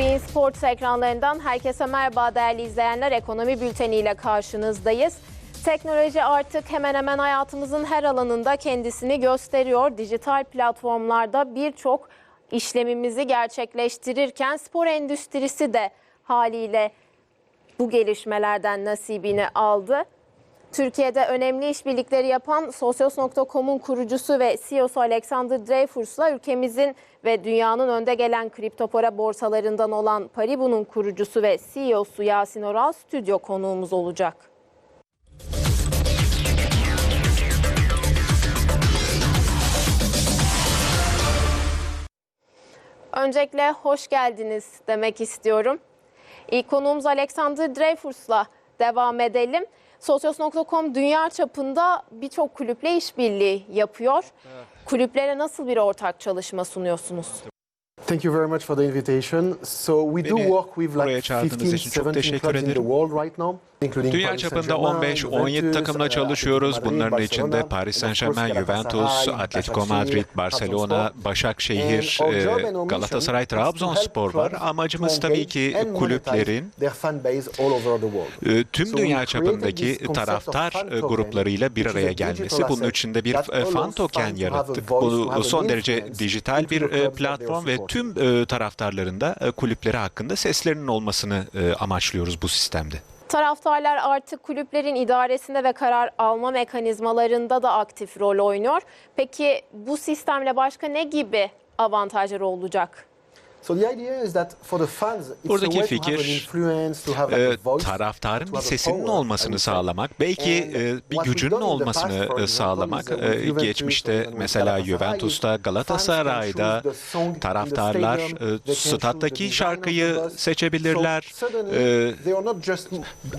Bein Sports ekranlarından herkese merhaba değerli izleyenler. Ekonomi bülteniyle karşınızdayız. Teknoloji artık hemen hemen hayatımızın her alanında kendisini gösteriyor. Dijital platformlarda birçok işlemimizi gerçekleştirirken spor endüstrisi de haliyle bu gelişmelerden nasibini aldı. Türkiye'de önemli işbirlikleri yapan Sosyos.com'un kurucusu ve CEO'su Alexander Dreyfus'la ülkemizin ve dünyanın önde gelen kripto para borsalarından olan Paribu'nun kurucusu ve CEO'su Yasin Oral stüdyo konuğumuz olacak. Öncelikle hoş geldiniz demek istiyorum. İlk konuğumuz Alexander Dreyfus'la devam edelim. Sosyos.com dünya çapında birçok kulüple işbirliği yapıyor. Kulüplere nasıl bir ortak çalışma sunuyorsunuz? Thank you very much for the invitation. So we do work with like çağırdığınız 15, için çok 17 teşekkür clubs in the world right now, including Dünya çapında Saint-Germain, 15-17 Juventus, takımla çalışıyoruz. Atletico Madrid, Bunların içinde Barcelona, Paris and of Saint course Germain, Juventus, Atletico Madrid, Barcelona. Başakşehir, e, Galatasaray, Trabzonspor var. Amacımız tabii ki kulüplerin e, tüm dünya çapındaki taraftar e, gruplarıyla bir araya gelmesi. Bunun içinde bir fan token yarattık. Bu son derece dijital bir platform ve. Tüm e, taraftarların da e, kulüpleri hakkında seslerinin olmasını e, amaçlıyoruz bu sistemde. Taraftarlar artık kulüplerin idaresinde ve karar alma mekanizmalarında da aktif rol oynuyor. Peki bu sistemle başka ne gibi avantajları olacak? Buradaki a way to have an fikir, influence, to have like e, taraftarın to bir have a sesinin olmasını sağlamak, belki e, bir gücünün olmasını e, sağlamak. E, Geçmişte mesela Juventus'ta, Galatasaray'da taraftarlar e, stat'taki şarkıyı seçebilirler. E,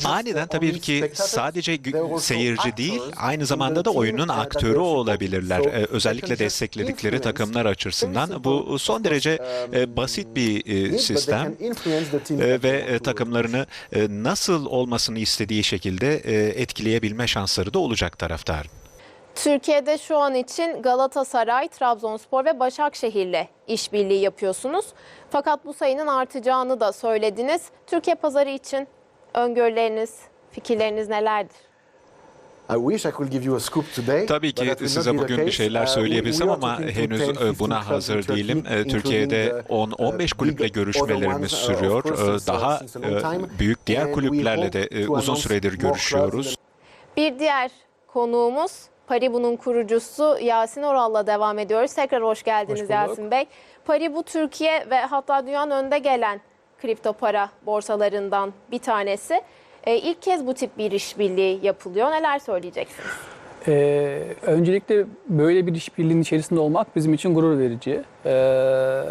Aniden tabii ki sadece seyirci değil, aynı zamanda da oyunun aktörü olabilirler. E, Özellikle destekledikleri takımlar açısından. Bu son derece um, e, basit bir e, sistem. E, ve e, takımlarını e, nasıl olmasını istediği şekilde e, etkileyebilme şansları da olacak taraftar. Türkiye'de şu an için Galatasaray, Trabzonspor ve Başakşehir'le işbirliği yapıyorsunuz. Fakat bu sayının artacağını da söylediniz. Türkiye pazarı için öngörüleriniz, fikirleriniz nelerdir? Tabii ki size bugün bir şeyler Uh, söyleyebilsem we are ama henüz 10, 15 buna clubs in hazır Turkey, değilim. Türkiye'de the, 10-15 uh, kulüple big görüşmelerimiz uh, sürüyor. uh, Daha since a long time. büyük diğer kulüplerle de uzun süredir görüşüyoruz. Bir diğer konuğumuz Paribu'nun kurucusu Yasin Oral'la devam ediyoruz. Tekrar hoş geldiniz Hoş. Yasin Bey. Paribu Türkiye ve hatta dünyanın önde gelen kripto para borsalarından bir tanesi. E, ilk kez bu tip bir işbirliği yapılıyor. Neler söyleyeceksiniz? Ee, öncelikle böyle bir işbirliğinin içerisinde olmak bizim için gurur verici. Ee,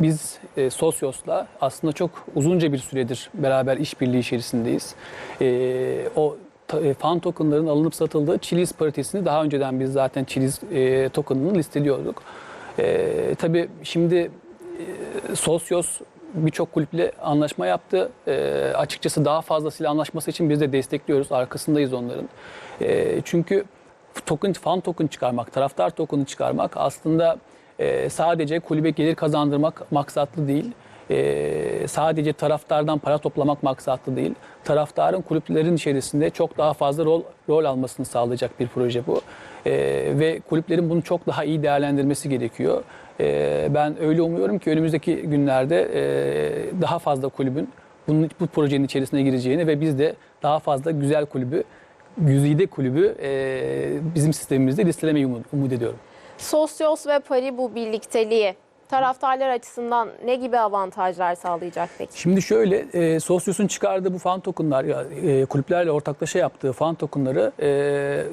biz e, Sosyos'la aslında çok uzunca bir süredir beraber işbirliği içerisindeyiz. Ee, o e, fan tokenların alınıp satıldığı Chiliz paritesini daha önceden biz zaten Chiliz e, tokenını listeliyorduk. Ee, tabii şimdi e, Sosyos birçok kulüple anlaşma yaptı. E, açıkçası daha fazlasıyla anlaşması için biz de destekliyoruz. Arkasındayız onların. E, çünkü token, fan token çıkarmak, taraftar token'ı çıkarmak aslında e, sadece kulübe gelir kazandırmak maksatlı değil. E, sadece taraftardan para toplamak maksatlı değil. Taraftarın kulüplerin içerisinde çok daha fazla rol rol almasını sağlayacak bir proje bu. E, ve kulüplerin bunu çok daha iyi değerlendirmesi gerekiyor. E, ben öyle umuyorum ki önümüzdeki günlerde e, daha fazla kulübün bunun, bu projenin içerisine gireceğini ve biz de daha fazla güzel kulübü, güzide kulübü e, bizim sistemimizde listelemeyi umut, umut ediyorum. Sosyos ve Paribu birlikteliği taraftarlar açısından ne gibi avantajlar sağlayacak peki? Şimdi şöyle, e, Sosyos'un çıkardığı bu fan tokenlar, ya, e, kulüplerle ortaklaşa yaptığı fan tokenları e,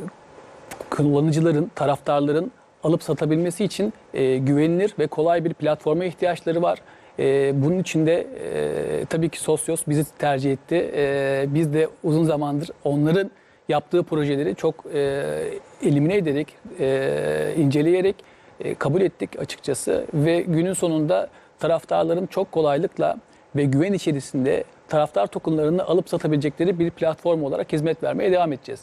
kullanıcıların, taraftarların alıp satabilmesi için e, güvenilir ve kolay bir platforma ihtiyaçları var. E, bunun için de e, tabii ki Sosyos bizi tercih etti. E, biz de uzun zamandır onların yaptığı projeleri çok e, elimine ederek, e, inceleyerek e, kabul ettik açıkçası. Ve günün sonunda taraftarların çok kolaylıkla ve güven içerisinde taraftar tokenlarını alıp satabilecekleri bir platform olarak hizmet vermeye devam edeceğiz.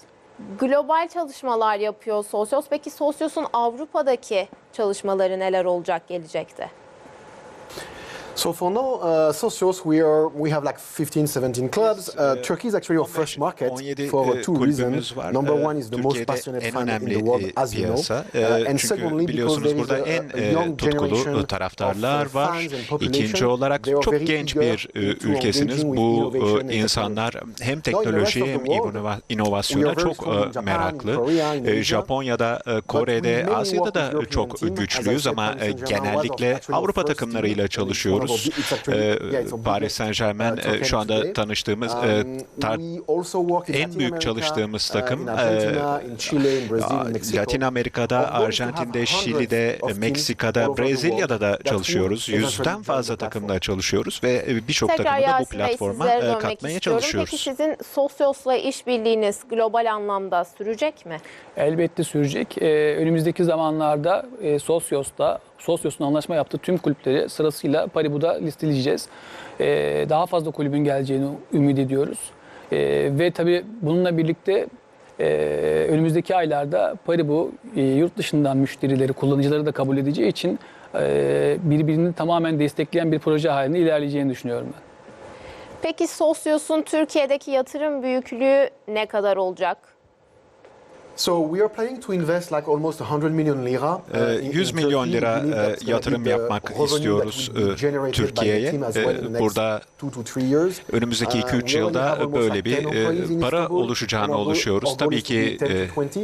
Global çalışmalar yapıyor Sosyos. Peki Sosyos'un Avrupa'daki çalışmaları neler olacak gelecekte? So for now, uh, Socios, we are we have like 15, 17 clubs. Uh, Turkey is actually our first market 17 for e, two reasons. Number E, one is the most passionate fan in the world, e, as you know. Uh, E, and secondly, because there is a, a e, young generation e, taraftarlar of, uh, var. fans and population. İkinci olarak çok very genç bir e, ülkesiniz. Bu e, insanlar hem teknolojiye hem inovasyona are very çok e, meraklı. E. Japonya'da, e, Kore'de, Asya'da da çok güçlüyüz ama e, genellikle Avrupa takımlarıyla çalışıyoruz. Actually- E, Paris Saint Germain uh, champion şu anda tanıştığımız e, Um, en büyük çalıştığımız takım, e. Latin Amerika'da, Arjantin'de, Şili'de, Meksika'da, Brezilya'da da çalışıyoruz. Yüzden fazla takımla çalışıyoruz ve e, birçok takımı da bu platforma e, katmaya çalışıyoruz. Peki sizin Sosyos'la işbirliğiniz global anlamda sürecek mi? Elbette sürecek. Önümüzdeki zamanlarda e, Sosyos'ta, Sosyos'un anlaşma yaptığı tüm kulüpleri sırasıyla Paribu'da listeleyeceğiz. Ee, daha fazla kulübün geleceğini ümit ediyoruz. Ee, ve tabii bununla birlikte e, önümüzdeki aylarda Paribu e, yurt dışından müşterileri, kullanıcıları da kabul edeceği için e, birbirini tamamen destekleyen bir proje halinde ilerleyeceğini düşünüyorum ben. Peki Sosyos'un Türkiye'deki yatırım büyüklüğü ne kadar olacak? So we are planning to invest like almost 100 million lira. uh, Ee, in- in 100 milyon lira e, yatırım yapmak istiyoruz e, Türkiye'ye. E, Burada önümüzdeki Uh, 2-3 we already yılda böyle bir 10 employees in para oluşacağını oluşuyoruz. Tabii ki 10 to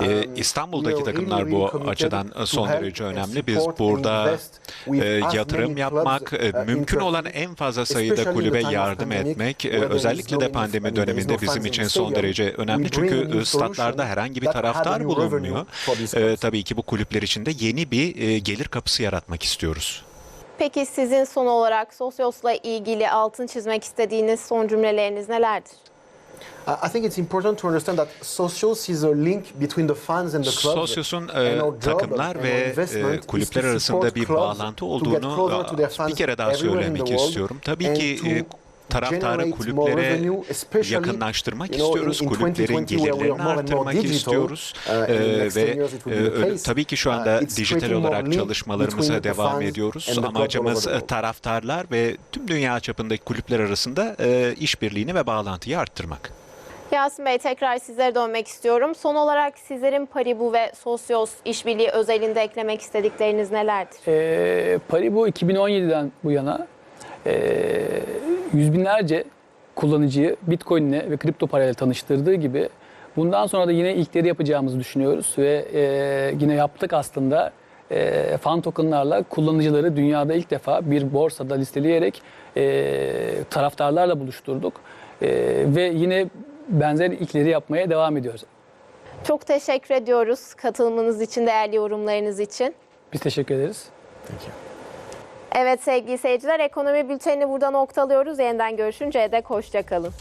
20. Um, İstanbul'daki takımlar bu açıdan son derece önemli. Biz burada yatırım yapmak, uh, mümkün olan en fazla sayıda kulübe yardım etmek, özellikle de pandemi döneminde bizim için son derece önemli. Çünkü statlarda solution herhangi bir taraftar bulunmuyor. E, tabii ki bu kulüpler için de yeni bir e, gelir kapısı yaratmak istiyoruz. Peki sizin son olarak Sosyos'la ilgili altın çizmek istediğiniz son cümleleriniz nelerdir? I think it's important to understand that Socios is a link between the fans and the clubs. Sosyos'un e, takımlar and ve e, kulüpler to arasında bir bağlantı olduğunu e, bir kere daha söylemek istiyorum. Tabii ki to e, taraftarı kulüplere yakınlaştırmak istiyoruz. in Kulüplerin 2020 where we are gelirlerini digital, istiyoruz. uh, E, next ve 10 years it will be the e, tabii ki şu Uh, anda it's dijital olarak çalışmalarımıza devam ediyoruz. Amacımız e, taraftarlar ve tüm dünya çapındaki kulüpler arasında e, işbirliğini ve bağlantıyı arttırmak. Yasin Bey tekrar sizlere dönmek istiyorum. Son olarak sizlerin Paribu ve Sosyos işbirliği özelinde eklemek istedikleriniz nelerdir? E, Paribu 2017'den bu yana e, yüz binlerce kullanıcıyı Bitcoin ile ve kripto parayla tanıştırdığı gibi bundan sonra da yine ilkleri yapacağımızı düşünüyoruz ve e, yine yaptık aslında e, fan tokenlarla kullanıcıları dünyada ilk defa bir borsada listeleyerek e, taraftarlarla buluşturduk E, ve yine benzer ilkleri yapmaya devam ediyoruz. Çok teşekkür ediyoruz katılımınız için, değerli yorumlarınız için. Biz teşekkür ederiz. Evet sevgili seyirciler, ekonomi bültenini burada noktalıyoruz. Yeniden görüşünceye dek hoşçakalın.